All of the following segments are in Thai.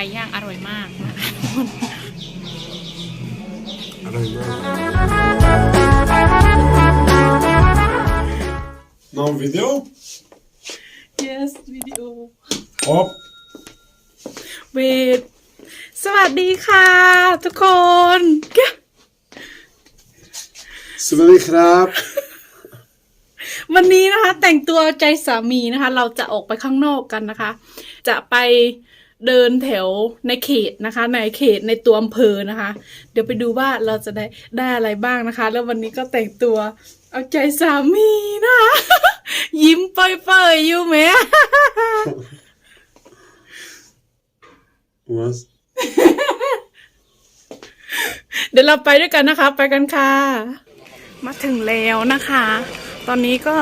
ก่ย่างอร่อยมากนะคะอร่อยมาก Någon video? yes วิดีโอ Hopp. เวทสวัสดีค่ะ ทุกคน Sverige krab. วันนี้นะคะ แต่งตัวใจสามีนะคะ เราจะออกไปข้างนอกกันนะคะ จะไป เดินแถวในเขตนะคะ ในเขตในตัวอำเภอนะคะ เดี๋ยวไปดูว่าเราจะได้ได้อะไรบ้างนะคะ แล้ววันนี้ก็แต่งตัว เอาใจสามีนะคะยิ้มเปยๆอยู่ไหม Was? เดี๋ยวเราไปด้วยกันนะคะ ไปกันค่ะ มาถึงแล้วนะคะ ตอนนี้ก็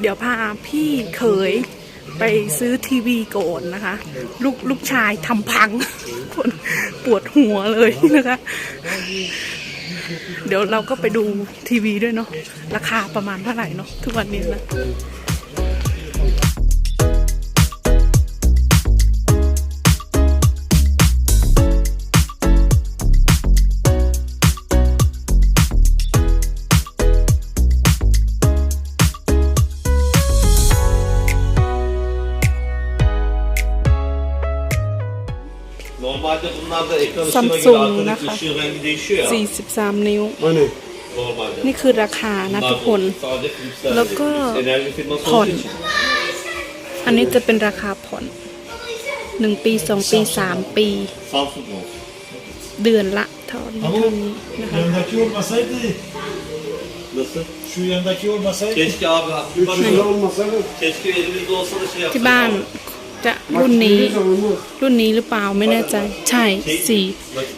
เดี๋ยวพาพี่เขย ไปซื้อทีวีโกอนนะคะ ลูกลูกชายทำพังปวดปวดหัวเลยนะคะ เดี๋ยวเราก็ไปดูทีวีด้วยเนาะราคาประมาณเท่าไหร่เนาะทุกวันนี้นะ bunlarda ekran ışığına Samsung göre arkadaki นะคะ ışığın rengi değişiyor ya. 43 นิ้ว Money. Normalde. นี่คือราคานะทุกคน Sadece Philips'ler. Logo. Enerji firması Kon. olduğu için. อันนี้จะเป็นราคาผ่อนหนึ่งปีสองปีสามปี Samsung olsun. เดือนละเท่านี้เท่านี้นะคะ Yanındaki olmasaydı, Nasıl? şu yanındaki olmasaydı Keşke abi Üç bak, kilo olmasa da. keşke elimizde olsa da şey ที่ yapsak. บ้าน abi. จะรุ่นนี้ Makinesi olmaz. รุ่นนี้หรือเปล่าไม่แน่ใจ ใช่สี่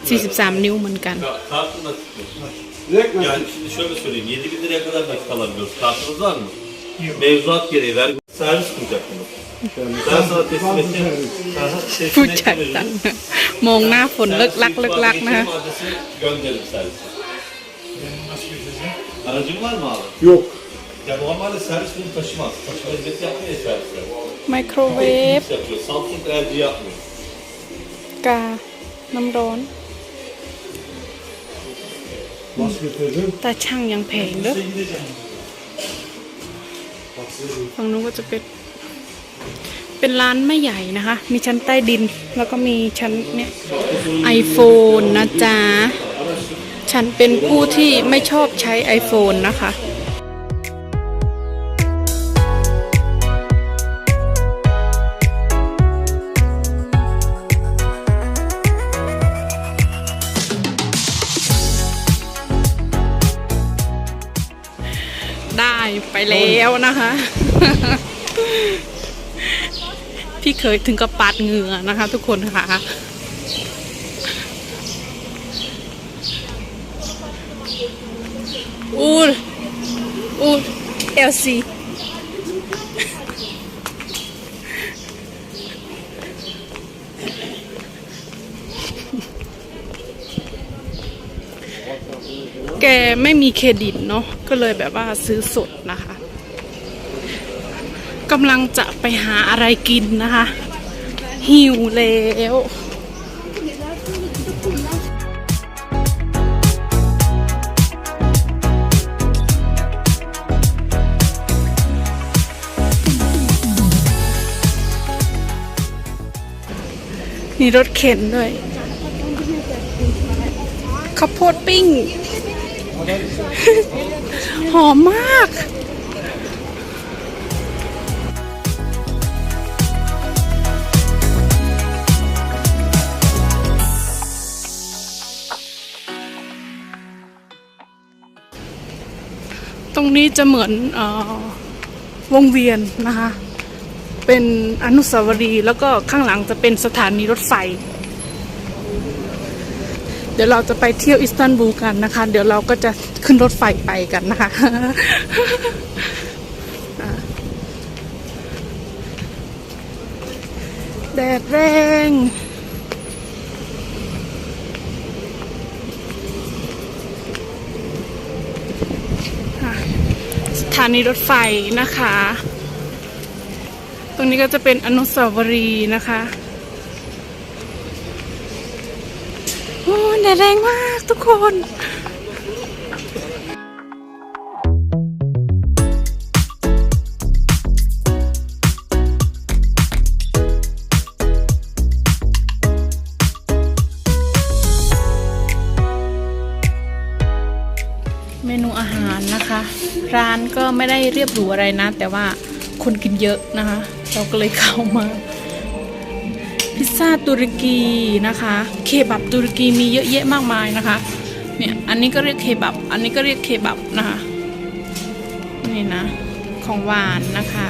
สี่สิบสามนิ้วเหมือนกัน Ka- Kartın nakit mi? Direkt Yani nakit. şimdi şöyle söyleyeyim. 7 bin liraya kadar nakit alabiliyoruz. Kartınız var mı? Mevzuat gereği vergi servis kuracak bunu. Ben sana teslim edeceğim. Aha, teslim ผู้ edeceğim จัด ürünü. ตังมองหน้าฝนเลิกลักเลิกลักนะคะ Adresi gönderim servise. benim nasıl götüreceğim? Aracın var mı abi? Yok. Ya normalde servis bunu taşımaz. Taşıma hizmeti yapmıyor ya servisler. ไมโครเวฟกา น้ำร้อนแต่ช่างยังแพงเด้อฝั่งนู้นก็จะเป็น เป็นร้านไม่ใหญ่นะคะ มีชั้นใต้ดิน แล้วก็มีชั้นเนี่ยไอโฟนนะจ๊ะ ฉันเป็นผู้ที่ไม่ชอบใช้ iPhone นะคะ ไปแล้วนะคะ พี่เคยถึงกับปาดเหงื่อนะคะ ทุกคนค่ะ อูดอูดเอลซี แกไม่มีเครดิตเนาะก็เลยแบบว่าซื้อสดนะคะกำลังจะไปหาอะไรกินนะคะ หิวแล้วมีรถเข็นด้วยข้าวโพดปิ้ง หอมมากตรงนี้จะเหมือนออวงเวียนนะคะ เป็นอนุสาวรีย์แล้วก็ข้างหลังจะเป็นสถานีรถไฟ เดี๋ยวเราจะไปเที่ยวอิสตันบูลกันนะคะ เดี๋ยวเราก็จะขึ้นรถไฟไปกันนะคะ แดดแรงสถานีรถไฟนะคะ ตรงนี้ก็จะเป็นอนุสาวรีย์นะคะ แดดแรงมากทุกคนเมนูอาหารนะคะ ร้านก็ไม่ได้เรียบหรูอะไรนะ แต่ว่าคนกินเยอะนะคะ เราก็เลยเข้ามา พิซซ่าตุรกีนะคะ เคบับตุรกีมีเยอะแยะมากมายนะคะ เนี่ย อันนี้ก็เรียกเคบับ อันนี้ก็เรียกเคบับนะคะ นี่นะ ของหวานนะคะ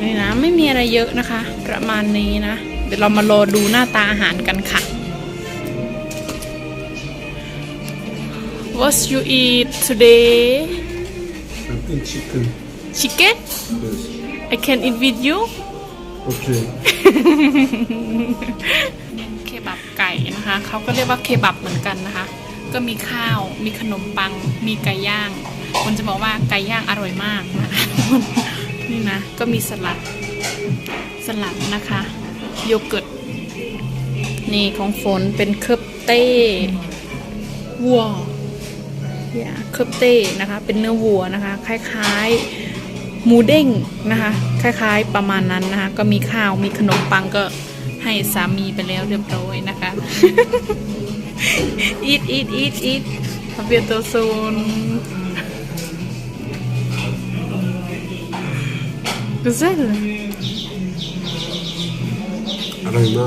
นี่นะ ไม่มีอะไรเยอะนะคะ ประมาณนี้นะ เดี๋ยวเรามารอดูหน้าตาอาหารกันค่ะ What you eat today I'm in chicken. chicken Yes. I can eat with you Okay. เคบับไก่นะคะ เขาก็เรียกว่าเคบับเหมือนกันนะคะ ก็มีข้าว มีขนมปัง มีไก่ย่าง คนจะบอกว่าไก่ย่างอร่อยมากนะคะนี่นะ ก็มีสลัด สลัดนะคะ โยเกิร์ต นี่ของฝนเป็นเคบเต้วัวเนี่ยเคบเต้นะคะ เป็นเนื้อวัวนะคะ คล้ายๆ หมูเด้งนะคะ คล้ายๆประมาณนั้นนะคะ ก็มีข้าวมีขนมปังก็ให้สามีไปแล้วเรียบร้อยนะคะอีทอีทอีทอีทเบียโตโซน Güzel. Arayma.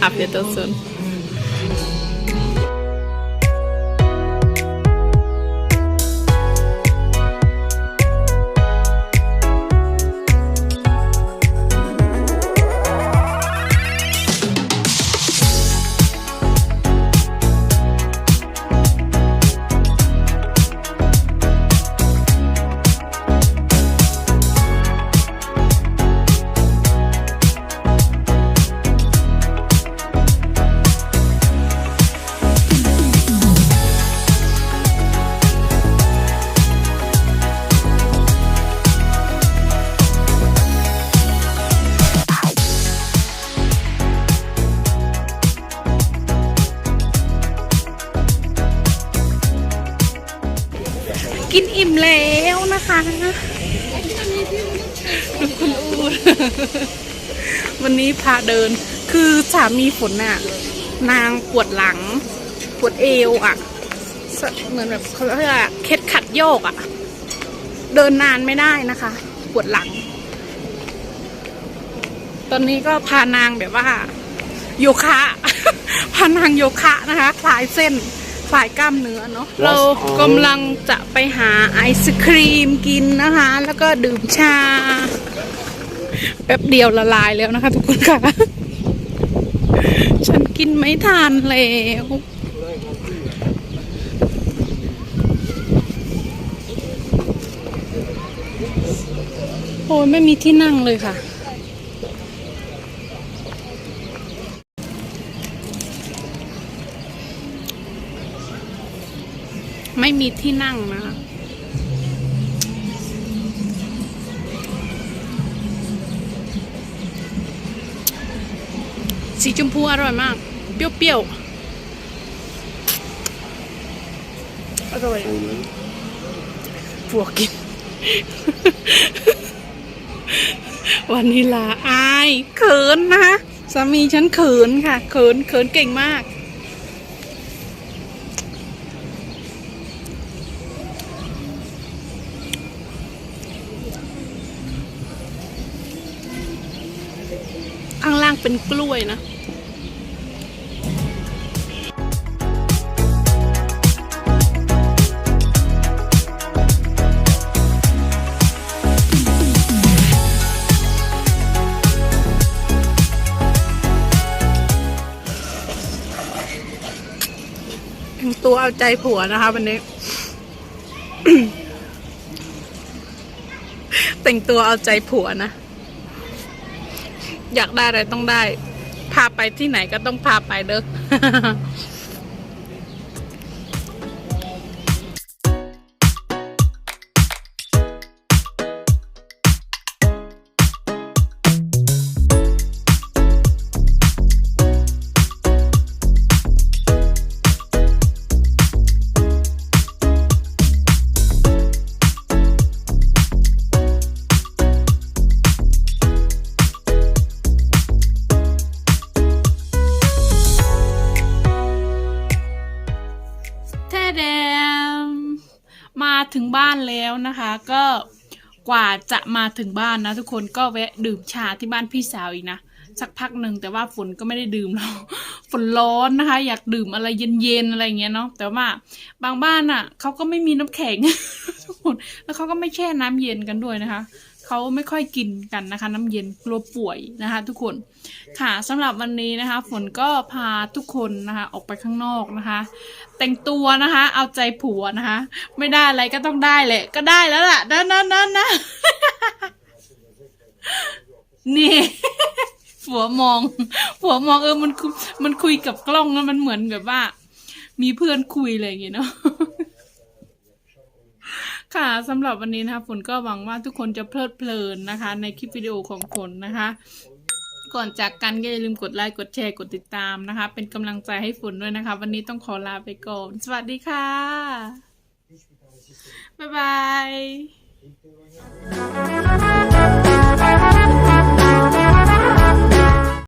Afiyet olsun. Dạ. นะคะดูคุณอูดวันนี้พาเดิน คือสามีฝนน่ะ นางปวดหลัง ปวดเอวอะ เหมือนแบบเขาเรียกเคล็ดขัดโยกอะ เดินนานไม่ได้นะคะ ปวดหลัง ตอนนี้ก็พานางแบบว่า โยคะ พานางโยคะนะคะ คลายเส้น คลายกล้ามเนื้อเนาะเรากำลังจะไปหาไอศครีมกินนะคะ แล้วก็ดื่มชา แป๊บเดียวละลายแล้วนะคะ ทุกคนค่ะ ฉันกินไม่ทานแล้วโอ้ยไม่มีที่นั่งเลยค่ะ ไม่มีที่นั่งนะคะสีชมพูอร่อยมาก เปรี้ยวๆ อร่อยผัวกิน วันนี้ลาอาย เขินนะสามีฉันเขินค่ะ เขินเขินเก่งมาก ข้างล่าง เป็นกล้วยนะแต่งตัวเอาใจผัวนะคะวันนี้ แต่งตัวเอาใจผัวนะ อยากได้อะไรต้องได้ พาไปที่ไหนก็ต้องพาไปเด้อ แล้วนะคะก็กว่าจะมาถึงบ้านนะทุกคนก็แวะดื่มชาที่บ้านพี่สาวอีกนะสักพักหนึ่งแต่ว่าฝนก็ไม่ได้ดื่มแล้วฝนร้อนนะคะ อยากดื่มอะไรเย็นๆอะไรเงี้ยเนาะแต่ว่าบางบ้านอะเขาก็ไม่มีน้ำแข็งทุกคนแล้วเขาก็ไม่แช่น้ำเย็นกันด้วยนะคะ เขาไม่ค่อยกินกันนะคะ น้ำเย็นกลัวป่วยนะคะ ทุกคนค่ะสำหรับวันนี้นะคะ ฝนก็พาทุกคนนะคะ ออกไปข้างนอกนะคะ แต่งตัวนะคะ เอาใจผัวนะคะ ไม่ได้อะไรก็ต้องได้แหละ ก็ได้แล้วล่ะนั่นนั่นนั่นนะนี่ผัวมองผัวมองเออมันคุยมันคุยกับกล้องแล้วมันเหมือนแบบว่า มีเพื่อนคุยอะไรอย่างเงี้ยเนาะ ค่ะสำหรับวันนี้นะคะฝนก็หวังว่าทุกคนจะเพลิดเพลินนะคะ ในคลิปวิดีโอของฝนนะคะ ก่อนจากกันก็อย่าลืมกดไลค์กดแชร์กดติดตามนะคะ เป็นกำลังใจให้ฝนด้วยนะคะ วันนี้ต้องขอลาไปก่อน สวัสดีค่ะ บ๊ายบาย